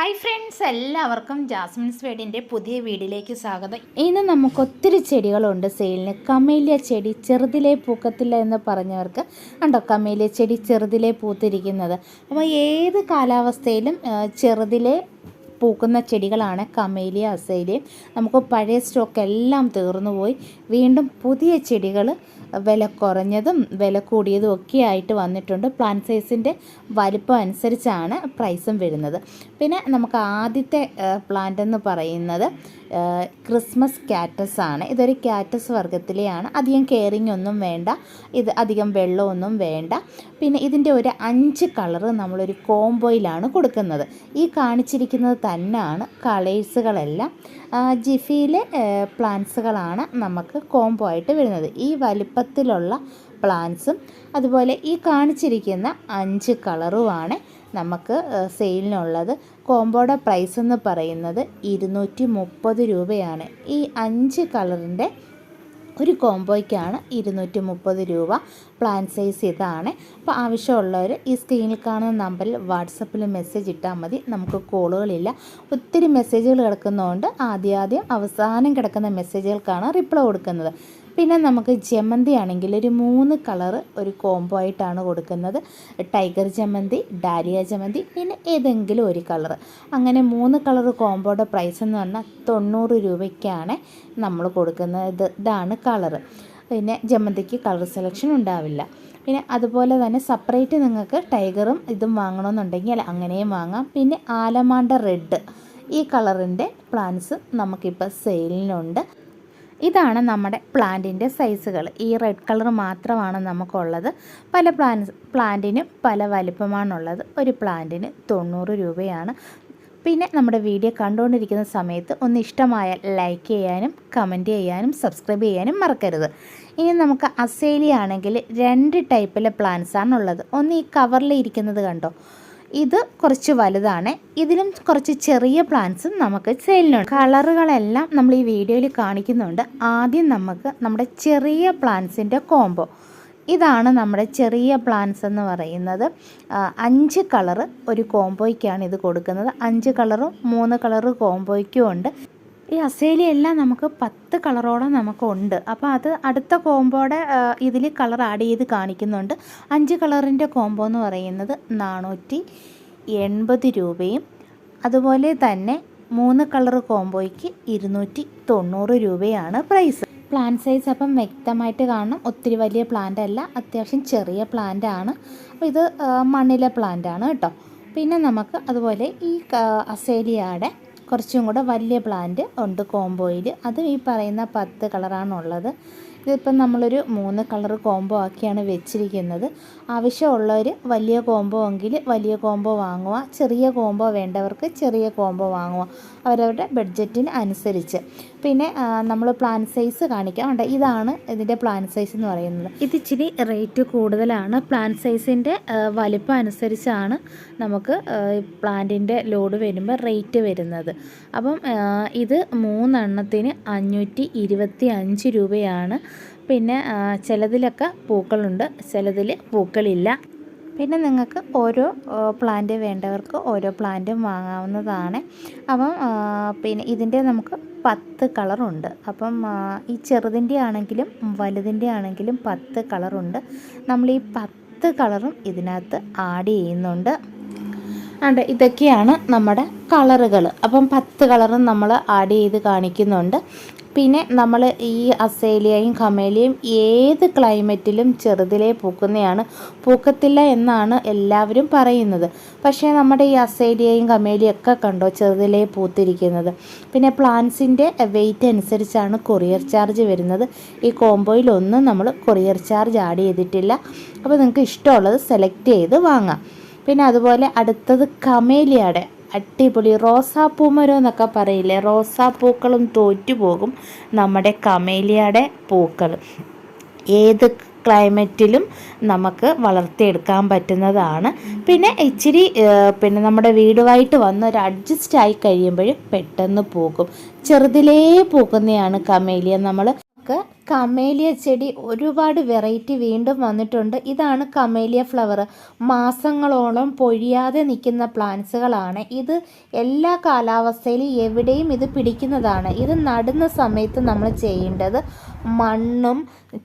Hi friends എല്ലാവർക്കും Jasmine's വേഡിന്റെ പുതിയ വീടിലേക്ക് സ്വാഗതം. ഇന്ന് നമുക്ക് ഒത്തിരി ചെടികളുണ്ട്. സെയിലിന് കമേലിയ ചെടി ചെറുതിലേ പൂക്കത്തില്ല എന്ന് പറഞ്ഞവർക്ക് ഉണ്ടോ കമേലിയ ചെടി ചെറുതിലേ പൂത്തിരിക്കുന്നത്. അപ്പോൾ ഏത് കാലാവസ്ഥയിലും ചെറുതിലേ പൂക്കുന്ന ചെടികളാണ് കമേലിയ അസൈലിയും. നമുക്ക് പഴയ സ്റ്റോക്ക് എല്ലാം തീർന്നു പോയി വീണ്ടും പുതിയ ചെടികൾ വില കുറഞ്ഞതും വില കൂടിയതും ഒക്കെ ആയിട്ട് വന്നിട്ടുണ്ട്. പ്ലാന്റ് സൈസിന്റെ വലിപ്പം അനുസരിച്ചാണ് പ്രൈസും വരുന്നത്. പിന്നെ നമുക്ക് ആദ്യത്തെ പ്ലാന്റ് എന്ന് പറയുന്നത് ക്രിസ്മസ് കാറ്റസ് ആണ്. ഇതൊരു കാറ്റസ് വർഗത്തിലെയാണ് അധികം കെയറിങ് ഒന്നും വേണ്ട. ഇത് അധികം വെള്ളമൊന്നും വേണ്ട. പിന്നെ ഇതിന്റെ ഒരു അഞ്ച് കളറ് നമ്മളൊരു കോംബോയിലാണ് കൊടുക്കുന്നത്. ഈ കാണിച്ചിരിക്കുന്നത് തന്നെയാണ് കളേഴ്സുകളെല്ലാം ജിഫിയിലെ പ്ലാന്റ്സുകളാണ് നമുക്ക് കോംബോ ആയിട്ട് വരുന്നത്. ഈ വലിപ്പത്തിലുള്ള പ്ലാന്റ്സും. അതുപോലെ ഈ കാണിച്ചിരിക്കുന്ന അഞ്ച് കളറുമാണ് നമുക്ക് സെയിലിനുള്ളത്. കോംബോയുടെ പ്രൈസ് എന്ന് പറയുന്നത് ഇരുന്നൂറ്റി മുപ്പത് രൂപയാണ്. ഈ അഞ്ച് കളറിന്റെ ഒരു കോംബോയ്ക്കാണ് ഇരുന്നൂറ്റി മുപ്പത് രൂപ പ്ലാൻ സൈസ് ഇതാണ്. അപ്പോൾ ആവശ്യമുള്ളവർ ഈ സ്ക്രീനിൽ കാണുന്ന നമ്പറിൽ വാട്സപ്പിൽ മെസ്സേജ് ഇട്ടാൽ മതി. നമുക്ക് കോളുകളില്ല. ഒത്തിരി മെസ്സേജുകൾ കിടക്കുന്നതുകൊണ്ട് ആദ്യം ആദ്യം അവസാനം കിടക്കുന്ന മെസ്സേജുകൾക്കാണ് റിപ്ലൈ കൊടുക്കുന്നത്. പിന്നെ നമുക്ക് ജമന്തി ആണെങ്കിൽ ഒരു മൂന്ന് കളറ് ഒരു കോംബോ ആയിട്ടാണ് കൊടുക്കുന്നത്. ടൈഗർ ജമന്തി ഡാലിയ ജമന്തി പിന്നെ ഏതെങ്കിലും ഒരു കളറ്. അങ്ങനെ മൂന്ന് കളർ കോംബോയുടെ പ്രൈസ് എന്ന് പറഞ്ഞാൽ തൊണ്ണൂറ് രൂപയ്ക്കാണ് നമ്മൾ കൊടുക്കുന്നത്. ഇത് ഇതാണ് കളറ്. പിന്നെ ജമന്തിക്ക് കളർ സെലക്ഷൻ ഉണ്ടാവില്ല. പിന്നെ അതുപോലെ തന്നെ സെപ്പറേറ്റ് നിങ്ങൾക്ക് ടൈഗറും ഇതും വാങ്ങണമെന്നുണ്ടെങ്കിൽ അങ്ങനെയും വാങ്ങാം. പിന്നെ ആലമാണ്ട റെഡ് ഈ കളറിന്റെ പ്ലാന്റ്സ് നമുക്കിപ്പോൾ സെയിലിനുണ്ട് ഇതാണ് നമ്മുടെ പ്ലാന്റിന്റെ സൈസുകൾ. ഈ റെഡ് കളർ മാത്രമാണ് നമുക്കുള്ളത്. പല പ്ലാൻ പ്ലാന്റിനും പല വലിപ്പമാണുള്ളത്. ഒരു പ്ലാന്റിന് തൊണ്ണൂറ് രൂപയാണ്. പിന്നെ നമ്മുടെ വീഡിയോ കണ്ടുകൊണ്ടിരിക്കുന്ന സമയത്ത് ഒന്ന് ഇഷ്ടമായ ലൈക്ക് ചെയ്യാനും കമന്റ് ചെയ്യാനും സബ്സ്ക്രൈബ് ചെയ്യാനും മറക്കരുത്. ഇനി നമുക്ക് അസേലി ആണെങ്കിൽ രണ്ട് ടൈപ്പിലെ പ്ലാന്റ്സാണുള്ളത് ഒന്ന് ഈ കവറിൽ ഇരിക്കുന്നത് കണ്ടോ? ഇത് കുറച്ച് വലുതാണ്. ഇതിലും കുറച്ച് ചെറിയ പ്ലാന്റ്സും നമുക്ക് സെയിലിനുണ്ട് കളറുകളെല്ലാം നമ്മൾ ഈ വീഡിയോയിൽ കാണിക്കുന്നുണ്ട്. ആദ്യം നമുക്ക് നമ്മുടെ ചെറിയ പ്ലാന്റ്സിന്റെ കോംബോ ഇതാണ് നമ്മുടെ ചെറിയ പ്ലാന്റ്സ് എന്ന് പറയുന്നത്. അഞ്ച് കളറ് ഒരു കോംബോയ്ക്കാണ് ഇത് കൊടുക്കുന്നത്. അഞ്ച് കളറും മൂന്ന് കളറ് കോംബോയ്ക്കും ഉണ്ട്. ഈ അസേലി എല്ലാം നമുക്ക് പത്ത് കളറോളം നമുക്കുണ്ട് അപ്പോൾ അത് അടുത്ത കോമ്പോടെ ഇതിൽ കളർ ആഡ് ചെയ്ത് കാണിക്കുന്നുണ്ട്. അഞ്ച് കളറിന്റെ കോമ്പോ എന്ന് പറയുന്നത് നാനൂറ്റി എൺപത് രൂപയും അതുപോലെ തന്നെ മൂന്ന് കളർ കോംബോയ്ക്ക് ഇരുന്നൂറ്റി തൊണ്ണൂറ് രൂപയാണ് പ്രൈസ്. പ്ലാന്റ് സൈസ് അപ്പം വ്യക്തമായിട്ട് കാണണം. ഒത്തിരി വലിയ പ്ലാന്റ് അല്ല അത്യാവശ്യം ചെറിയ പ്ലാന്റ് ആണ്. അപ്പോൾ ഇത് മണ്ണിലെ പ്ലാന്റ് ആണ് കേട്ടോ. പിന്നെ നമുക്ക് അതുപോലെ ഈ അസേലിയാടെ കുറച്ചും കൂടെ വലിയ പ്ലാന്റ് ഉണ്ട് കോംബോയിൽ അതും ഈ പറയുന്ന പത്ത് കളറാണുള്ളത് ഇതിപ്പം നമ്മളൊരു മൂന്ന് കളർ കോംബോ ആക്കിയാണ് വെച്ചിരിക്കുന്നത്. ആവശ്യമുള്ളവർ വലിയ കോംബോ എങ്കിൽ വലിയ കോംബോ വാങ്ങുക ചെറിയ കോംബോ വേണ്ടവർക്ക് ചെറിയ കോംബോ വാങ്ങുക അവരവരുടെ ബഡ്ജറ്റിന് അനുസരിച്ച്. പിന്നെ നമ്മൾ പ്ലാൻ സൈസ് കാണിക്കാം. ഇതാണ് ഇതിന്റെ പ്ലാൻ സൈസ് എന്ന് പറയുന്നത്. ഇത് ഇച്ചിരി റേറ്റ് കൂടുതലാണ്. പ്ലാൻ സൈസിന്റെ വലിപ്പം അനുസരിച്ചാണ് നമുക്ക് പ്ലാന്റിന്റെ ലോഡ് വരുമ്പോൾ റേറ്റ് വരുന്നത്. അപ്പം ഇത് മൂന്നെണ്ണത്തിന് അഞ്ഞൂറ്റി ഇരുപത്തി അഞ്ച് രൂപയാണ് പിന്നെ ചിലതിലൊക്കെ പൂക്കളുണ്ട്. ചിലതിൽ പൂക്കളില്ല. പിന്നെ നിങ്ങൾക്ക് ഓരോ പ്ലാന്റ് വേണ്ടവർക്ക് ഓരോ പ്ലാന്റും വാങ്ങാവുന്നതാണ്. അപ്പം പിന്നെ ഇതിന്റെ നമുക്ക് പത്ത് കളറുണ്ട് അപ്പം ഈ ചെറുതിന്റെ ആണെങ്കിലും വലുതിന്റെ ആണെങ്കിലും പത്ത് കളറുണ്ട് നമ്മൾ ഈ പത്ത് കളറും ഇതിനകത്ത് ആഡ് ചെയ്യുന്നുണ്ട്. അണ്ട് ഇതൊക്കെയാണ് നമ്മുടെ കളറുകൾ അപ്പം പത്ത് കളറും നമ്മൾ ആഡ് ചെയ്ത് കാണിക്കുന്നുണ്ട്. പിന്നെ നമ്മൾ ഈ അസേലിയയും കമേലിയും ഏത് ക്ലൈമറ്റിലും ചെറുതിലേ പൂക്കുന്നതാണ് പൂക്കത്തില്ല എന്നാണ് എല്ലാവരും പറയുന്നത്. പക്ഷേ നമ്മുടെ ഈ അസേലിയയും കമേലിയും ഒക്കെ കണ്ടോ ചെറുതിലേ പൂത്തിരിക്കുന്നത്? പിന്നെ പ്ലാന്റ്സിന്റെ വെയിറ്റ് അനുസരിച്ചാണ് കൊറിയർ ചാർജ് വരുന്നത്. ഈ കോംബോയിലൊന്നും നമ്മൾ കൊറിയർ ചാർജ് ആഡ് ചെയ്തിട്ടില്ല. അപ്പോൾ നിങ്ങൾക്ക് ഇഷ്ടമുള്ളത് സെലക്ട് ചെയ്ത് വാങ്ങാം. പിന്നെ അതുപോലെ അടുത്തത് കമേലിയയുടെ അടിപൊളി റോസാപ്പൂമരം എന്നൊക്കെ പറയില്ലേ? റോസാപ്പൂക്കളും തോറ്റുപോകും നമ്മുടെ കമേലിയയുടെ പൂക്കൾ. ഏത് ക്ലൈമറ്റിലും നമുക്ക് വളർത്തിയെടുക്കാൻ പറ്റുന്നതാണ്. പിന്നെ ഇച്ചിരി പിന്നെ നമ്മുടെ വീടുമായിട്ട് വന്ന് ഒരു അഡ്ജസ്റ്റ് ആയി കഴിയുമ്പോൾ പെട്ടെന്ന് പൂക്കും ചെറുതിലേ പൂക്കുന്നതാണ് കമേലിയ. നമ്മൾ നമുക്ക് കമേലിയ ചെടി ഒരുപാട് വെറൈറ്റി വീണ്ടും വന്നിട്ടുണ്ട്. ഇതാണ് കമേലിയ ഫ്ലവർ മാസങ്ങളോളം പൊഴിയാതെ നിൽക്കുന്ന പ്ലാന്റ്സുകളാണ് ഇത് എല്ലാ കാലാവസ്ഥയിലും എവിടെയും ഇത് പിടിക്കുന്നതാണ്. ഇത് നടുന്ന സമയത്ത് നമ്മൾ ചെയ്യേണ്ടത് മണ്ണും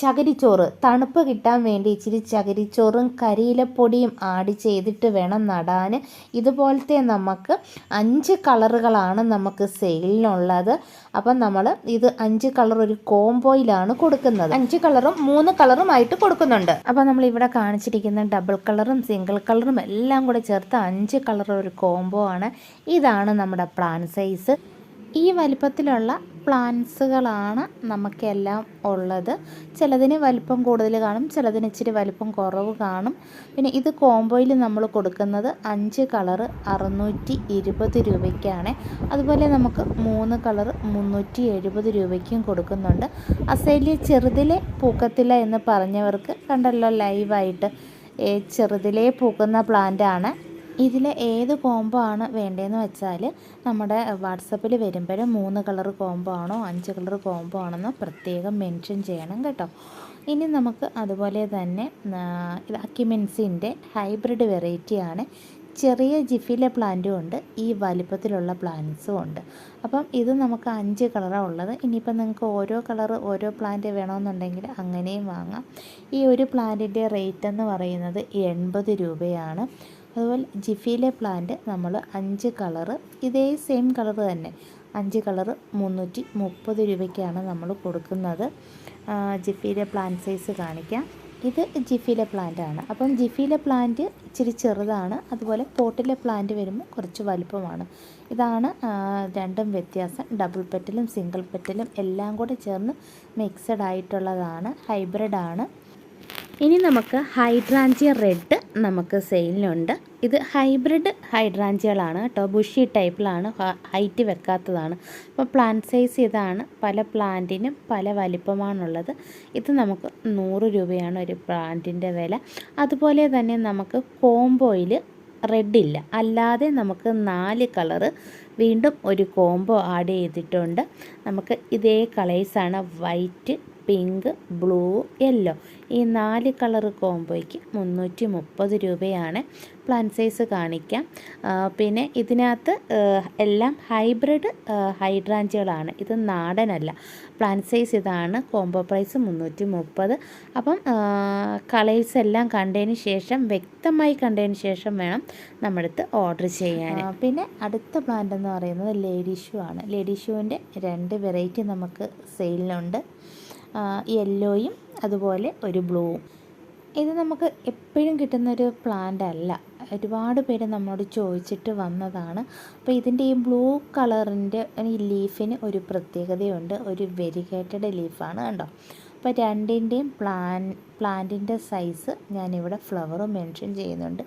ചകിരിച്ചോറ്. തണുപ്പ് കിട്ടാൻ വേണ്ടി ഇച്ചിരി ചകിരിച്ചോറും കരിയിലപ്പൊടിയും ആഡ് ചെയ്തിട്ട് വേണം നടാൻ ഇതുപോലത്തെ നമുക്ക് അഞ്ച് കളറുകളാണ് നമുക്ക് സെയിലിനുള്ളത്. അപ്പം നമ്മൾ ഇത് അഞ്ച് കളർ ഒരു കോംബോയിലാണ് കൊടുക്കുന്നത്. അഞ്ച് കളറും മൂന്ന് കളറും ആയിട്ട് കൊടുക്കുന്നുണ്ട്. അപ്പം നമ്മൾ ഇവിടെ കാണിച്ചിരിക്കുന്ന ഡബിൾ കളറും സിംഗിൾ കളറും എല്ലാം കൂടെ ചേർത്ത് അഞ്ച് കളർ ഒരു കോംബോ ആണ്. ഇതാണ് നമ്മുടെ പ്ലാൻ സൈസ്. ഈ വലിപ്പത്തിലുള്ള പ്ലാന്റ്സുകളാണ് നമുക്കെല്ലാം ഉള്ളത്. ചിലതിന് വലിപ്പം കൂടുതൽ കാണും ചിലതിന് ഇച്ചിരി വലിപ്പം കുറവ് കാണും. പിന്നെ ഇത് കോംബോയിൽ നമ്മൾ കൊടുക്കുന്നത് അഞ്ച് കളർ അറുന്നൂറ്റി ഇരുപത് രൂപയ്ക്കാണ്. അതുപോലെ നമുക്ക് മൂന്ന് കളർ മുന്നൂറ്റി എഴുപത് രൂപയ്ക്കും കൊടുക്കുന്നുണ്ട്. അസേലിയ ചെറുതിലെ പൂക്കത്തില്ല എന്ന് പറഞ്ഞവർക്ക് കണ്ടല്ലോ ലൈവായിട്ട് ചെറുതിലേ പൂക്കുന്ന പ്ലാന്റാണ്. ഇതിൽ ഏത് കോംബോ ആണ് വേണ്ടതെന്ന് വെച്ചാൽ നമ്മുടെ വാട്സപ്പിൽ വരുമ്പോഴും മൂന്ന് കളർ കോംബോ ആണോ അഞ്ച് കളർ കോംബോ ആണെന്ന് പ്രത്യേകം മെൻഷൻ ചെയ്യണം കേട്ടോ. ഇനി നമുക്ക് അതുപോലെ തന്നെ ഇത് അക്യുമെൻസിന്റെ ഹൈബ്രിഡ് വെറൈറ്റിയാണ് ചെറിയ ജിഫിലെ പ്ലാന്റും ഉണ്ട് ഈ വലിപ്പത്തിലുള്ള പ്ലാന്റ്സും ഉണ്ട്. അപ്പം ഇത് നമുക്ക് അഞ്ച് കളറാണ് ഉള്ളത്. ഇനിയിപ്പം നിങ്ങൾക്ക് ഓരോ കളർ ഓരോ പ്ലാന്റ് വേണമെന്നുണ്ടെങ്കിൽ അങ്ങനെയും വാങ്ങാം. ഈ ഒരു പ്ലാന്റിന്റെ റേറ്റ് എന്ന് പറയുന്നത് എൺപത് രൂപയാണ്. അതുപോലെ ജിഫിയിലെ പ്ലാന്റ് നമ്മൾ അഞ്ച് കളറ് ഇതേ സെയിം കളർ തന്നെ. അഞ്ച് കളറ് മുന്നൂറ്റി മുപ്പത് രൂപയ്ക്കാണ് നമ്മൾ കൊടുക്കുന്നത്. ജിഫിയിലെ പ്ലാന്റ് സൈസ് കാണിക്കാം. ഇത് ജിഫിയിലെ പ്ലാന്റ് ആണ്. അപ്പം ജിഫിയിലെ പ്ലാന്റ് ഇച്ചിരി ചെറുതാണ് അതുപോലെ പോട്ടിലെ പ്ലാന്റ് വരുമ്പോൾ കുറച്ച് വലുപ്പമാണ്. ഇതാണ് രണ്ടും വ്യത്യാസം. ഡബിൾ പെറ്റലും സിംഗിൾ പെറ്റലും എല്ലാം കൂടെ ചേർന്ന് മിക്സഡ് ആയിട്ടുള്ളതാണ് ഹൈബ്രിഡ് ആണ്. ഇനി നമുക്ക് ഹൈഡ്രാഞ്ചിയ റെഡ് നമുക്ക് സെയിലിനുണ്ട്. ഇത് ഹൈബ്രിഡ് ഹൈഡ്രാഞ്ചികളാണ് കേട്ടോ. ബുഷി ടൈപ്പിലാണ് ഹൈറ്റ് വെക്കാത്തതാണ്. അപ്പോൾ പ്ലാന്റ് സൈസ് ഇതാണ്. പല പ്ലാന്റിനും പല വലിപ്പമാണുള്ളത്. ഇത് നമുക്ക് നൂറ് രൂപയാണ് ഒരു പ്ലാന്റിന്റെ വില. അതുപോലെ തന്നെ നമുക്ക് കോംബോയിൽ റെഡില്ല അല്ലാതെ നമുക്ക് നാല് കളറ് വീണ്ടും ഒരു കോംബോ ആഡ് ചെയ്തിട്ടുണ്ട്. നമുക്ക് ഇതേ കളേഴ്സാണ് വൈറ്റ് പിങ്ക് ബ്ലൂ യെല്ലോ. ഈ നാല് കളർ കോംബോയ്ക്ക് മുന്നൂറ്റി മുപ്പത് രൂപയാണ് പ്ലാൻ സൈസ് കാണിക്കാം. പിന്നെ ഇതിനകത്ത് എല്ലാം ഹൈബ്രിഡ് ഹൈഡ്രാഞ്ചുകളാണ്. ഇത് നാടനല്ല. പ്ലാൻ സൈസ് ഇതാണ് കോംബോ പ്രൈസ് മുന്നൂറ്റി മുപ്പത് അപ്പം കളേഴ്സ് എല്ലാം കണ്ടതിന് ശേഷം വ്യക്തമായി കണ്ടതിന് ശേഷം വേണം നമ്മളടുത്ത് ഓർഡർ ചെയ്യാൻ. പിന്നെ അടുത്ത പ്ലാന്റ് എന്ന് പറയുന്നത് ലേഡി ഷൂ ആണ്. ലേഡി ഷൂവിന്റെ രണ്ട് വെറൈറ്റി നമുക്ക് സെയിലിനുണ്ട്. യെല്ലോയും അതുപോലെ ഒരു ബ്ലൂവും ഇത് നമുക്ക് എപ്പോഴും കിട്ടുന്നൊരു പ്ലാന്റ് അല്ല. ഒരുപാട് പേര് നമ്മളോട് ചോദിച്ചിട്ട് വന്നതാണ്. അപ്പോൾ ഇതിന്റെ ഈ ബ്ലൂ കളറിന്റെ ഈ ലീഫിന് ഒരു പ്രത്യേകതയുണ്ട്. ഒരു വെരിഗേറ്റഡ് ലീഫാണ് കണ്ടോ? അപ്പോൾ രണ്ടിന്റെയും പ്ലാൻ പ്ലാന്റിന്റെ സൈസ് ഞാനിവിടെ ഫ്ലവറും മെൻഷൻ ചെയ്യുന്നുണ്ട്.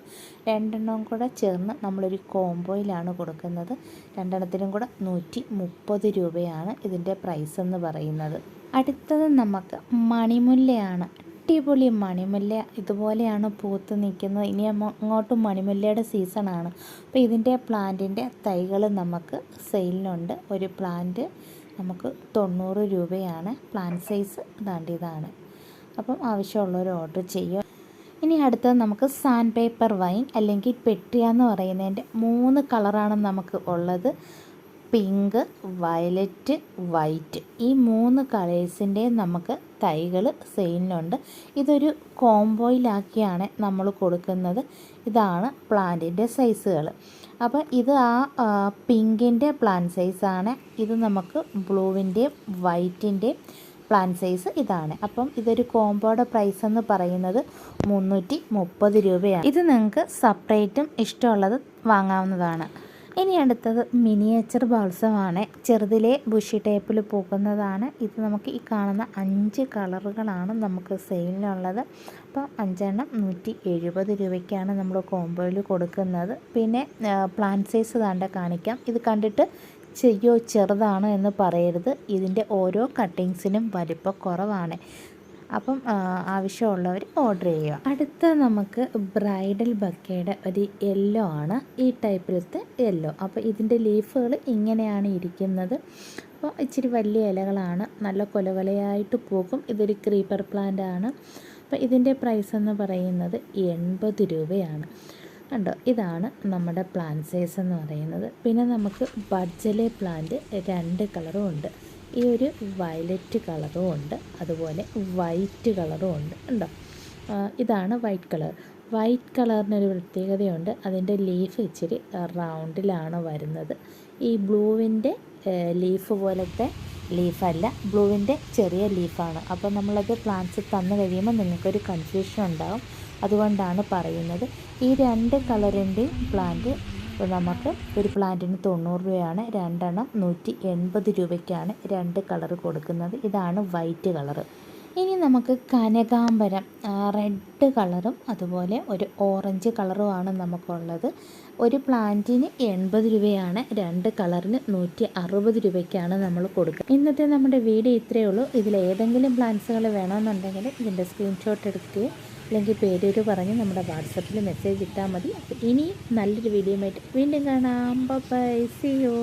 രണ്ടെണ്ണവും കൂടെ ചേർന്ന് നമ്മളൊരു കോംബോയിലാണ് കൊടുക്കുന്നത്. രണ്ടെണ്ണത്തിനും കൂടെ നൂറ്റി മുപ്പത് രൂപയാണ് ഇതിന്റെ പ്രൈസ് എന്ന് പറയുന്നത്. അടുത്തത് നമുക്ക് മണിമുല്ലയാണ്. അടിപൊളി മണിമുല്ല. ഇതുപോലെയാണ് പൂത്ത് നിൽക്കുന്നത്. ഇനി അങ്ങോട്ട് മണിമുല്ലയുടെ സീസണാണ് അപ്പോൾ ഇതിന്റെ പ്ലാന്റിന്റെ തൈകൾ നമുക്ക് സെയിലിനുണ്ട് ഒരു പ്ലാന്റ് നമുക്ക് തൊണ്ണൂറ് രൂപയാണ് പ്ലാൻ സൈസ് ദാണ്ടിയതാണ് അപ്പം ആവശ്യമുള്ളവർ ഓർഡർ ചെയ്യുക. ഇനി അടുത്തത് നമുക്ക് സാൻഡ് പേപ്പർ വൈൻ അല്ലെങ്കിൽ പെട്ടിയ എന്ന് പറയുന്നതിന്റെ മൂന്ന് കളറാണ് നമുക്ക് ഉള്ളത്. Pink violet white. ഈ മൂന്ന് കളേഴ്സിന്റെ നമുക്ക് തൈകൾ സെയിലിനുണ്ട്. ഇതൊരു കോംബോയിലാക്കിയാണ് നമ്മൾ കൊടുക്കുന്നത്. ഇതാണ് പ്ലാന്റിന്റെ സൈസുകൾ. അപ്പോൾ ഇത് ആ പിങ്കിന്റെ പ്ലാൻ സൈസാണ്. ഇത് നമുക്ക് ബ്ലൂവിന്റെയും വൈറ്റിന്റെയും പ്ലാൻ സൈസ് ഇതാണ്. അപ്പം ഇതൊരു കോംബോയുടെ പ്രൈസ് എന്ന് പറയുന്നത് മുന്നൂറ്റി രൂപയാണ്. ഇത് നിങ്ങൾക്ക് സെപ്പറേറ്റും ഇഷ്ടമുള്ളത് വാങ്ങാവുന്നതാണ്. ഇനി അടുത്തത് മിനിയേച്ചർ ബാൾസമാണ്. ചെറുതിലെ ബുഷി ടേപ്പിൽ പൂക്കുന്നതാണ്. ഇത് നമുക്ക് ഈ കാണുന്ന അഞ്ച് കളറുകളാണ് നമുക്ക് സെയിലിനുള്ളത്. അപ്പോൾ അഞ്ചെണ്ണം നൂറ്റി എഴുപത് രൂപയ്ക്കാണ് നമ്മൾ കോംബോയിൽ കൊടുക്കുന്നത്. പിന്നെ പ്ലാന്റ് സൈസ് താണ്ട കാണിക്കാം. ഇത് കണ്ടിട്ട് ചെയ്യോ ചെറുതാണ് എന്ന് പറയരുത്. ഇതിന്റെ ഓരോ കട്ടിങ്സിനും വലിപ്പം കുറവാണ്. അപ്പം ആവശ്യമുള്ളവർ ഓർഡർ ചെയ്യുക. അടുത്ത നമുക്ക് ബ്രൈഡൽ ബക്കയുടെ ഒരു യെല്ലോ ആണ്. ഈ ടൈപ്പിലത്തെ യെല്ലോ അപ്പോൾ ഇതിന്റെ ലീഫുകൾ ഇങ്ങനെയാണ് ഇരിക്കുന്നത്. അപ്പോൾ ഇച്ചിരി വലിയ ഇലകളാണ്. നല്ല കൊലകൊലയായിട്ട് പോകും. ഇതൊരു ക്രീപ്പർ പ്ലാന്റ് ആണ്. അപ്പോൾ ഇതിന്റെ പ്രൈസ് എന്ന് പറയുന്നത് എൺപത് രൂപയാണ്. കണ്ടോ? ഇതാണ് നമ്മുടെ പ്ലാന്റ് സൈസ് എന്ന് പറയുന്നത്. പിന്നെ നമുക്ക് ബഡ്ജലെ പ്ലാന്റ് രണ്ട് കളറും ഉണ്ട്. ഈ ഒരു വയലറ്റ് കളറും ഉണ്ട്. അതുപോലെ വൈറ്റ് കളറും ഉണ്ട്. ഉണ്ടോ? ഇതാണ് വൈറ്റ് കളർ. വൈറ്റ് കളറിനൊരു പ്രത്യേകതയുണ്ട്. അതിന്റെ ലീഫ് ഇച്ചിരി റൗണ്ടിലാണ് വരുന്നത്. ഈ ബ്ലൂവിന്റെ ലീഫ് പോലത്തെ ലീഫല്ല. ബ്ലൂവിന്റെ ചെറിയ ലീഫാണ്. അപ്പോൾ നമ്മളത് പ്ലാന്റ്സ് തന്നു കഴിയുമ്പോൾ നിങ്ങൾക്കൊരു കൺഫ്യൂഷൻ ഉണ്ടാകും അതുകൊണ്ടാണ് പറയുന്നത്. ഈ രണ്ട് കളറിന്റെയും പ്ലാന്റ് നമുക്ക് ഒരു പ്ലാന്റിന് തൊണ്ണൂറ് രൂപയാണ് രണ്ടെണ്ണം നൂറ്റി എൺപത് രൂപയ്ക്കാണ് രണ്ട് കളർ കൊടുക്കുന്നത്. ഇതാണ് വൈറ്റ് കളറ്. ഇനി നമുക്ക് കനകാംബരം റെഡ് കളറും അതുപോലെ ഒരു ഓറഞ്ച് കളറുമാണ് നമുക്കുള്ളത്. ഒരു പ്ലാന്റിന് എൺപത് രൂപയാണ് രണ്ട് കളറിന് നൂറ്റി അറുപത് രൂപയ്ക്കാണ് നമ്മൾ കൊടുക്കുക. ഇന്നത്തെ നമ്മുടെ വീഡിയോ ഇത്രയേ ഉള്ളൂ. ഇതിൽ ഏതെങ്കിലും പ്ലാന്റ്സുകൾ വേണമെന്നുണ്ടെങ്കിൽ ഇതിന്റെ സ്ക്രീൻഷോട്ട് എടുക്കുകയും അല്ലെങ്കിൽ പേരൂര് പറഞ്ഞ് നമ്മുടെ വാട്സപ്പിൽ മെസ്സേജ് ഇട്ടാൽ മതി. അപ്പോൾ ഇനി നല്ലൊരു വീഡിയോ ആയിട്ട് വീണ്ടും കാണാം. By U